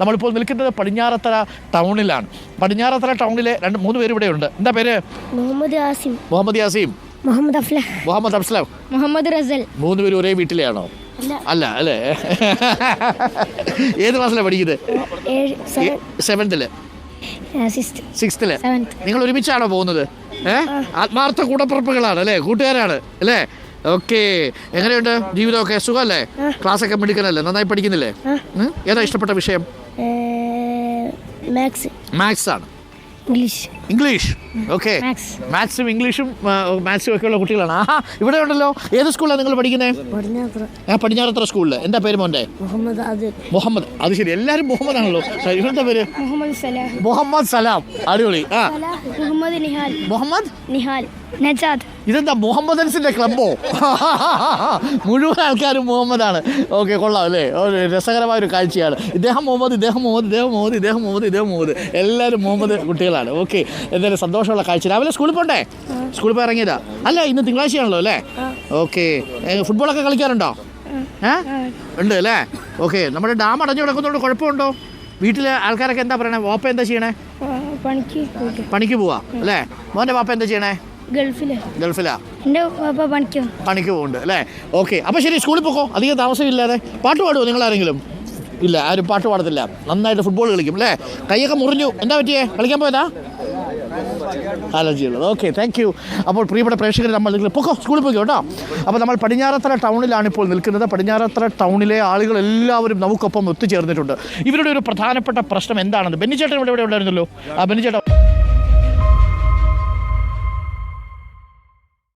നമ്മളിപ്പോൾ നിൽക്കുന്നത് പടിഞ്ഞാറത്തറ ടൗണിലാണ്. പടിഞ്ഞാറത്തറ ടൗണിലെ രണ്ട് മൂന്ന് പേര് ഇവിടെ ഉണ്ട് എന്താ പേര്? മുഹമ്മദ് യാസിം മുഹമ്മദ് യാസിം മുഹമ്മദ് അഫ്ലഹ്. മുഹമ്മദ് അഫ്സ്ലാം മുഹമ്മദ് റസൽ. മൂന്ന് പേര് ഒരേ വീട്ടിലെയാണോ? അല്ല അല്ല അല്ലേ? ഏത് ക്ലാസ്സിലാണ് പഠിക്കുന്നത്? സെവൻത്തിൽ സിക്സ്ത് സിക്സ്ത്തിൽ നിങ്ങൾ ഒരുമിച്ചാണോ പോകുന്നത്? ഏ? ആത്മാർത്ഥ കൂടപ്പുറപ്പുകളാണ് അല്ലേ? കൂട്ടുകാരാണ് അല്ലേ? ഓക്കെ. എങ്ങനെയുണ്ട് ജീവിതമൊക്കെ? സുഖമല്ലേ? ക്ലാസ് ഒക്കെ മിടുക്കനല്ലേ? നന്നായി പഠിക്കുന്നില്ലേ? ഏതാ ഇഷ്ടപ്പെട്ട വിഷയം? മാത്സ് മാത്സ് ആണ് ഇംഗ്ലീഷ് ഇംഗ്ലീഷ്. ഓക്കെ. മാത്സും ഇംഗ്ലീഷും മാത്സും ഒക്കെ ഉള്ള കുട്ടികളാണ്. ആഹാ ഇവിടെ ഉണ്ടല്ലോ. ഏത് സ്കൂളിലാണ് നിങ്ങൾ പഠിക്കുന്നത്? ആ പടിഞ്ഞാറത്ര സ്കൂളിൽ എന്താ പേര് മോന്റെ? മുഹമ്മദ് അത് ശരി. എല്ലാവരും മുഹമ്മദ് ആണല്ലോ ഇവരുടെ പേര്? മുഹമ്മദ് സലാം. അടിപൊളി. ആ. മുഹമ്മദ് നിഹാൽ. മുഹമ്മദ്? നിഹാൽ. നജാദ്. ഇതെന്താ മുഹമ്മദൻസിന്റെ ക്ലബോ മുഴുവൻ ആൾക്കാരും മുഹമ്മദാണ്. ഓക്കെ കൊള്ളാം അല്ലേ? ഒരു രസകരമായ ഒരു കാഴ്ചയാണ്. ഇദ്ദേഹം മുഹമ്മദ് ഇദ്ദേഹം മുഹമ്മദ് ഇദ്ദേഹം മുഹമ്മദ് ഇദ്ദേഹം മുഹമ്മദ് ഇദ്ദേഹം മുഹമ്മദ്. എല്ലാവരും മുഹമ്മദ് കുട്ടികളാണ്. ഓക്കെ. എന്തായാലും സന്തോഷമുള്ള കാഴ്ച. രാവിലെ സ്കൂളിൽ പോണ്ടേ? സ്കൂളിൽ പോയി ഇറങ്ങിയതാ? അല്ല ഇന്ന് തിങ്കളാഴ്ചയാണല്ലോ അല്ലേ? ഓക്കെ. ഫുട്ബോളൊക്കെ കളിക്കാറുണ്ടോ? ഏ? ഉണ്ട് അല്ലേ? ഓക്കെ നമ്മുടെ ഡാം അടഞ്ഞു കിടക്കുന്നതുകൊണ്ട് കുഴപ്പമുണ്ടോ? വീട്ടിലെ ആൾക്കാരൊക്കെ എന്താ പറയണേ? വാപ്പ എന്താ ചെയ്യണേ? പണിക്ക് പോവാ അല്ലേ? മോന്റെ വാപ്പ എന്താ ചെയ്യണേ? ഗൾഫിൽ. പണിക്ക് പോകും പണിക്ക് പോകുന്നുണ്ട് അല്ലേ? ഓക്കെ അപ്പൊ ശരി സ്കൂളിൽ പോക്കോ? അധികം താമസമില്ലാതെ. പാട്ട് പാടുമോ നിങ്ങൾ ആരെങ്കിലും? ഇല്ല ആരും പാട്ട് പാടത്തില്ല. നന്നായിട്ട് ഫുട്ബോൾ കളിക്കും അല്ലേ? കൈയൊക്കെ മുറിഞ്ഞു. എന്താ പറ്റിയേ? കളിക്കാൻ പോയതാ? അലർജി ഉള്ളത് ഓക്കെ താങ്ക് യു അപ്പോൾ പ്രിയപ്പെട്ട പ്രേക്ഷകർ നമ്മൾ നിങ്ങൾ പൊക്കോ സ്കൂളിൽ പോയി കേട്ടോ? അപ്പോൾ നമ്മൾ പടിഞ്ഞാറത്തറ ടൗണിലാണ് ഇപ്പോൾ നിൽക്കുന്നത്. പടിഞ്ഞാറത്തറ ടൗണിലെ ആളുകൾ എല്ലാവരും നമുക്കൊപ്പം ഒത്തുചേർന്നിട്ടുണ്ട്. ഇവരുടെ ഒരു പ്രധാനപ്പെട്ട പ്രശ്നം എന്താണെന്ന് ബെന്നിച്ചേട്ടൻ ഇവിടെ ഇവിടെ ഉണ്ടായിരുന്നല്ലോ? ആ ബെന്നിച്ചേട്ടൻ